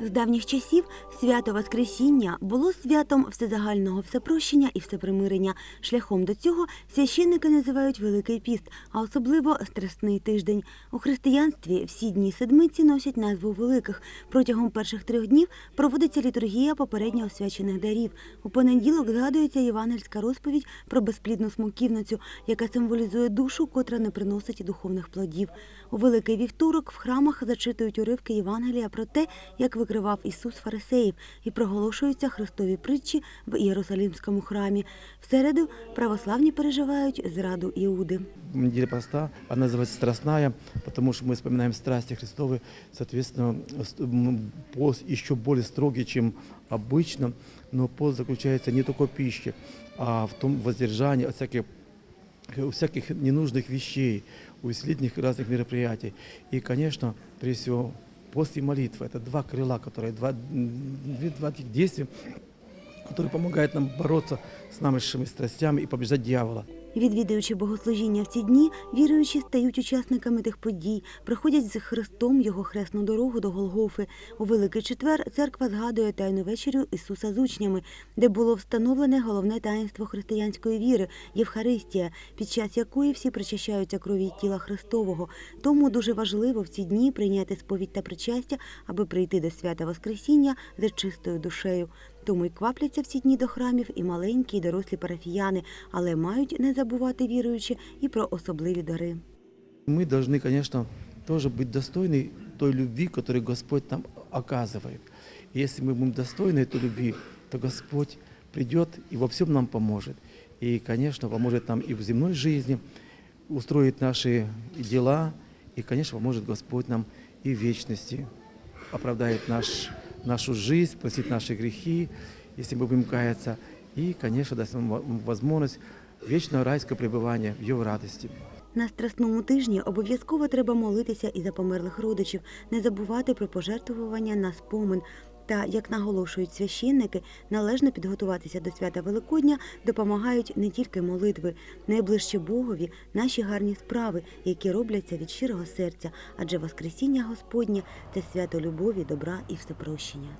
З давніх часів свято Воскресіння було святом всезагального всепрощення і всепримирення. Шляхом до цього священники називають Великий піст, а особливо Страсний тиждень. У християнстві всі дні седмиці носять назву великих. Протягом перших трьох днів проводиться літургія попередньо освячених дарів. У понеділок згадується євангельська розповідь про безплідну смоківницю, яка символізує душу, котра не приносить духовних плодів. У великий вівторок в храмах зачитують уривки Євангелія про те, як викривав Ісус фарисеїв, і проголошуються Христові притчі в Єрусалимському храмі. В середу православні переживають зраду Іуди. неделя поста, она называется «Страстная», потому что мы вспоминаем страсти Христовы, соответственно, ст- м, пост еще более строгий, чем обычно, но пост заключается не только в пище, а в том воздержании от всяких, у всяких ненужных вещей, у исследительных разных мероприятий. И, конечно, прежде всего, пост и молитва – это два крыла, которые, два, м, две- два таких действия, которые помогают нам бороться с нашими страстями и побеждать дьявола. Відвідуючи богослужіння в ці дні, віруючі стають учасниками тих подій, проходять з Христом його хресну дорогу до Голгофи. У Великий Четвер церква згадує тайну вечерю Ісуса з учнями, де було встановлене головне таїнство християнської віри Євхаристія, під час якої всі причащаються крові тіла Христового. Тому дуже важливо в ці дні прийняти сповідь та причастя, аби прийти до свята Воскресіння з чистою душею. Тому й квапляться в ці дні до храмів і маленькі, і дорослі парафіяни, але мають не забувати віруючі і про особливі дари. Мы должны, конечно, тоже быть достойны той любви, которую Господь нам оказывает. И если мы будем достойны этой любви, то Господь придет и во всем нам поможет. И, конечно, поможет нам и в земной жизни, устроит наши дела, и, конечно, поможет Господь нам и в вечности. Оправдает наш, нашу жизнь, простит наши грехи, если мы будем каяться. И, конечно, даст нам во- возможность вечного райского пребывания в Его радости. На страсному тижні обов'язково треба молитися і за померлих родичів, не забувати про пожертвування на спомин. Та, як наголошують священники, належно підготуватися до свята Великодня допомагають не тільки молитви, найближче Богові наші гарні справи, які робляться від щирого серця, адже Воскресіння Господнє це свято любові, добра і всепрощення.